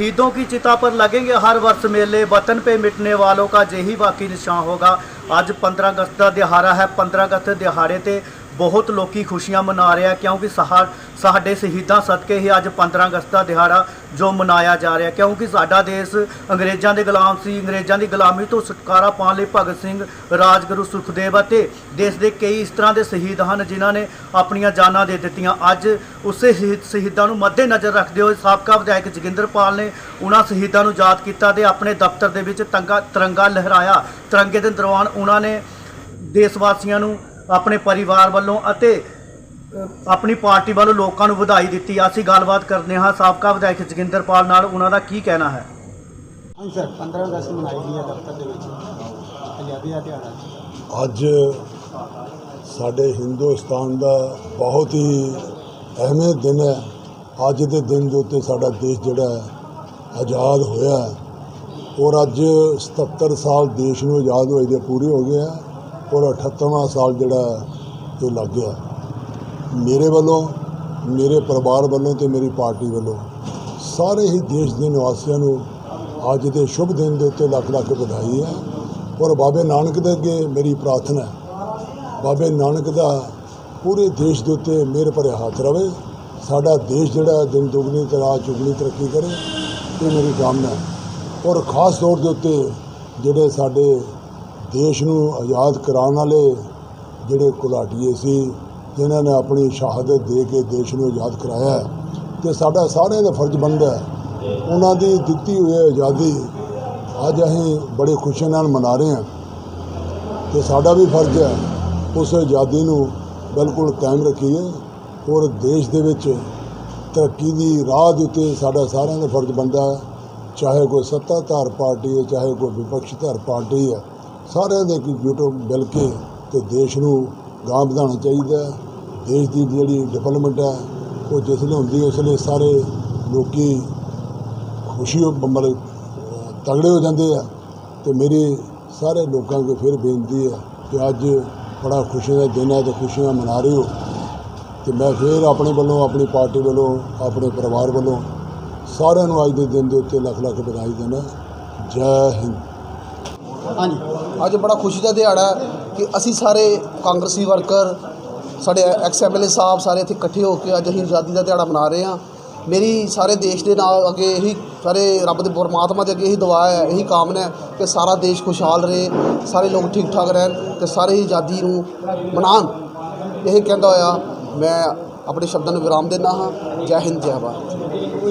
शहीदों की चिता पर लगेंगे हर वर्ष मेले वतन पे मिटने वालों का यही बाकी निशान होगा ਅੱਜ 15 ਅਗਸਤ ਦਾ ਦਿਹਾੜਾ ਹੈ 15 ਅਗਸਤ ਦਿਹਾੜੇ ਤੇ ਬਹੁਤ ਲੋਕੀ ਖੁਸ਼ੀਆਂ ਮਨਾ ਰਹੇ ਆ ਕਿਉਂਕਿ ਸਹਾ- ਸਾਡੇ ਸ਼ਹੀਦਾਂ ਸਦਕੇ ਹੀ ਅੱਜ 15 ਅਗਸਤ ਦਾ ਦਿਹਾੜਾ ਜੋ ਮਨਾਇਆ ਜਾ ਰਿਹਾ ਕਿਉਂਕਿ ਸਾਡਾ ਦੇਸ਼ ਅੰਗਰੇਜ਼ਾਂ ਦੇ ਗੁਲਾਮ ਸੀ, ਅੰਗਰੇਜ਼ਾਂ ਦੀ ਗੁਲਾਮੀ ਤੋਂ ਛੁਟਕਾਰਾ ਪਾਉਣ ਲਈ ਭਗਤ ਸਿੰਘ, ਰਾਜਗੁਰੂ ਸੁਖਦੇਵ ਅਤੇ ਦੇਸ਼ ਦੇ ਕਈ ਇਸ ਤਰ੍ਹਾਂ ਦੇ ਸ਼ਹੀਦ ਹਨ ਜਿਨ੍ਹਾਂ ਨੇ ਆਪਣੀਆਂ ਜਾਨਾਂ ਦੇ ਦਿੱਤੀਆਂ। ਅੱਜ ਉਸੇ ਸ਼ਹੀਦ, ਸ਼ਹੀਦਾਂ ਨੂੰ ਮੱਦੇਨਜ਼ਰ ਰੱਖਦੇ ਹੋਏ ਸਾਬਕਾ ਵਿਧਾਇਕ ਜੋਗਿੰਦਰਪਾਲ ਨੇ ਉਹਨਾਂ ਸ਼ਹੀਦਾਂ ਨੂੰ ਯਾਦ ਕੀਤਾ ਤੇ ਆਪਣੇ ਦਫ਼ਤਰ ਦੇ ਵਿੱਚ ਤੰਗਾ ਤਿਰੰਗਾ ਲਹਿਰਾਇਆ। ਤਿਰੰਗੇ ਦੇ ਦੌਰਾਨ ਉਹਨਾਂ ਨੇ ਦੇਸ਼ ਵਾਸੀਆਂ ਨੂੰ ਆਪਣੇ ਪਰਿਵਾਰ ਵੱਲੋਂ ਅਤੇ ਆਪਣੀ ਪਾਰਟੀ ਵੱਲੋਂ ਲੋਕਾਂ ਨੂੰ ਵਧਾਈ ਦਿੱਤੀ। ਅਸੀਂ ਗੱਲਬਾਤ ਕਰਦੇ ਹਾਂ ਸਾਬਕਾ ਵਿਧਾਇਕ ਜੋਗਿੰਦਰਪਾਲ ਨਾਲ। ਉਹਨਾਂ ਦਾ ਕੀ ਕਹਿਣਾ ਹੈ? ਸਰ 15 ਅਗਸਤ ਮਨਾਈ ਗਈ ਹੈ ਦਫ਼ਤਰ ਦੇ ਵਿੱਚ। ਆਜ਼ਾਦੀ ਦਾ ਦਿਹਾੜਾ ਅੱਜ ਸਾਡੇ ਹਿੰਦੁਸਤਾਨ ਦਾ ਬਹੁਤ ਹੀ ਅਹਿਮ ਦਿਨ ਹੈ। ਅੱਜ ਦੇ ਦਿਨ ਦੇ ਉੱਤੇ ਸਾਡਾ ਦੇਸ਼ ਜਿਹੜਾ ਹੈ ਆਜ਼ਾਦ ਹੋਇਆ ਹੈ। ਔਰ ਅੱਜ 77 ਸਾਲ ਦੇਸ਼ ਨੂੰ ਆਜ਼ਾਦ ਹੋਏ ਦੇ ਪੂਰੇ ਹੋ ਗਏ ਆ ਔਰ 78ਵਾਂ ਸਾਲ ਜਿਹੜਾ ਇਹ ਲੱਗ ਗਿਆ। ਮੇਰੇ ਵੱਲੋਂ, ਮੇਰੇ ਪਰਿਵਾਰ ਵੱਲੋਂ ਤੇ ਮੇਰੀ ਪਾਰਟੀ ਵੱਲੋਂ ਸਾਰੇ ਹੀ ਦੇਸ਼ ਦੇ ਨਿਵਾਸੀਆਂ ਨੂੰ ਅੱਜ ਦੇ ਸ਼ੁਭ ਦਿਨ ਦੇ ਉੱਤੇ ਲੱਖ ਲੱਖ ਵਧਾਈ ਹੈ। ਔਰ ਬਾਬੇ ਨਾਨਕ ਦੇ ਅੱਗੇ ਮੇਰੀ ਪ੍ਰਾਰਥਨਾ ਹੈ, ਬਾਬੇ ਨਾਨਕ ਦਾ ਪੂਰੇ ਦੇਸ਼ ਦੇ ਉੱਤੇ ਮਿਹਰ ਭਰਿਆ ਹੱਥ ਰਵੇ। ਸਾਡਾ ਦੇਸ਼ ਜਿਹੜਾ ਦਿਨ ਦੁਗਣੀ ਤੇ ਰਾਤ ਚੁਗਣੀ ਤਰੱਕੀ ਕਰੇ, ਇਹ ਮੇਰੀ ਕਾਮਨਾ ਹੈ। ਔਰ ਖਾਸ ਤੌਰ ਦੇ ਉੱਤੇ ਜਿਹੜੇ ਸਾਡੇ ਦੇਸ਼ ਨੂੰ ਆਜ਼ਾਦ ਕਰਾਉਣ ਵਾਲੇ ਜਿਹੜੇ ਘੁਲਾਟੀਏ ਸੀ, ਜਿਨ੍ਹਾਂ ਨੇ ਆਪਣੀ ਸ਼ਹਾਦਤ ਦੇ ਕੇ ਦੇਸ਼ ਨੂੰ ਆਜ਼ਾਦ ਕਰਾਇਆ ਹੈ, ਤੇ ਸਾਡਾ ਸਾਰਿਆਂ ਦਾ ਫਰਜ਼ ਬਣਦਾ ਹੈ। ਉਹਨਾਂ ਦੀ ਦਿੱਤੀ ਹੋਈ ਆਜ਼ਾਦੀ ਅੱਜ ਅਸੀਂ ਬੜੇ ਖੁਸ਼ੀ ਨਾਲ ਮਨਾ ਰਹੇ ਹਾਂ। ਤੇ ਸਾਡਾ ਵੀ ਫਰਜ਼ ਹੈ, ਉਸ ਆਜ਼ਾਦੀ ਨੂੰ ਬਿਲਕੁਲ ਕਾਇਮ ਰੱਖੀਏ ਔਰ ਦੇਸ਼ ਦੇ ਵਿੱਚ ਤਰੱਕੀ ਦੀ ਰਾਹ ਦੇ ਉੱਤੇ ਸਾਡਾ ਸਾਰਿਆਂ ਦਾ ਫਰਜ਼ ਬਣਦਾ ਹੈ। ਚਾਹੇ ਕੋਈ ਸੱਤਾਧਾਰ ਪਾਰਟੀ ਹੈ, ਚਾਹੇ ਕੋਈ ਵਿਪਕਸ਼ ਧਾਰ ਪਾਰਟੀ ਹੈ ਸਾਰਿਆਂ ਦੇ ਇਕਜੁੱਟ ਮਿਲ ਕੇ ਤੇ ਦੇਸ਼ ਨੂੰ ਗਾਂਹ ਵਧਾਉਣਾ ਚਾਹੀਦਾ ਦੇਸ਼ ਦੀ ਜਿਹੜੀ ਡਿਵੈਲਪਮੈਂਟ ਹੈ, ਉਹ ਜਿਸ ਲਈ ਹੁੰਦੀ ਉਸ ਲਈ ਸਾਰੇ ਲੋਕੀ ਖੁਸ਼ੀ ਹੋ- ਮਤਲਬ ਤਗੜੇ ਹੋ ਜਾਂਦੇ ਆ। ਤੇ ਮੇਰੀ ਸਾਰੇ ਲੋਕਾਂ ਅੱਗੇ ਫਿਰ ਬੇਨਤੀ ਹੈ ਕਿ ਅੱਜ ਬੜਾ ਖੁਸ਼ੀ ਦਾ ਦਿਨ ਹੈ ਤੇ ਖੁਸ਼ੀਆਂ ਮਨਾ ਰਹੇ ਹੋ। ਤੇ ਮੈਂ ਫਿਰ ਆਪਣੇ ਵੱਲੋਂ, ਆਪਣੀ ਪਾਰਟੀ ਵੱਲੋਂ, ਆਪਣੇ ਪਰਿਵਾਰ ਵੱਲੋਂ ਸਾਰਿਆਂ ਨੂੰ ਅੱਜ ਦੇ ਦਿਨ ਦੇ ਉੱਤੇ ਲੱਖ ਲੱਖ ਵਧਾਈ ਦਿੰਦਾ। ਜੈ ਹਿੰਦ। ਹਾਂਜੀ। ਅੱਜ ਬੜਾ ਖੁਸ਼ੀ ਦਾ ਦਿਹਾੜਾ ਹੈ ਕਿ ਅਸੀਂ ਸਾਰੇ ਕਾਂਗਰਸੀ ਵਰਕਰ, ਸਾਡੇ ਐਕਸ ਐਮਐਲਏ ਸਾਹਿਬ ਸਾਰੇ ਇੱਥੇ ਇਕੱਠੇ ਹੋ ਕੇ ਅੱਜ ਅਸੀਂ ਆਜ਼ਾਦੀ ਦਾ ਦਿਹਾੜਾ ਮਨਾ ਰਹੇ ਹਾਂ। ਮੇਰੀ ਸਾਰੇ ਦੇਸ਼ ਦੇ ਨਾਲ ਅੱਗੇ ਇਹੀ ਸਾਰੇ ਰੱਬ ਦੇ ਪਰਮਾਤਮਾ ਦੇ ਅੱਗੇ ਇਹੀ ਦੁਆ ਹੈ, ਇਹੀ ਕਾਮਨਾ ਹੈ ਕਿ ਸਾਰਾ ਦੇਸ਼ ਖੁਸ਼ਹਾਲ ਰਹੇ, ਸਾਰੇ ਲੋਕ ਠੀਕ ਠਾਕ ਰਹਿਣ ਤੇ ਸਾਰੇ ਹੀ ਆਜ਼ਾਦੀ ਨੂੰ ਮਨਾਉਣ ਇਹ ਕਹਿੰਦਾ ਹੋਇਆ, ਮੈਂ ਆਪਣੇ ਸ਼ਬਦਾਂ ਨੂੰ ਵਿਰਾਮ ਦਿੰਦਾ ਹਾਂ। ਜੈ ਹਿੰਦ, ਜੈ ਭਾਰਤ।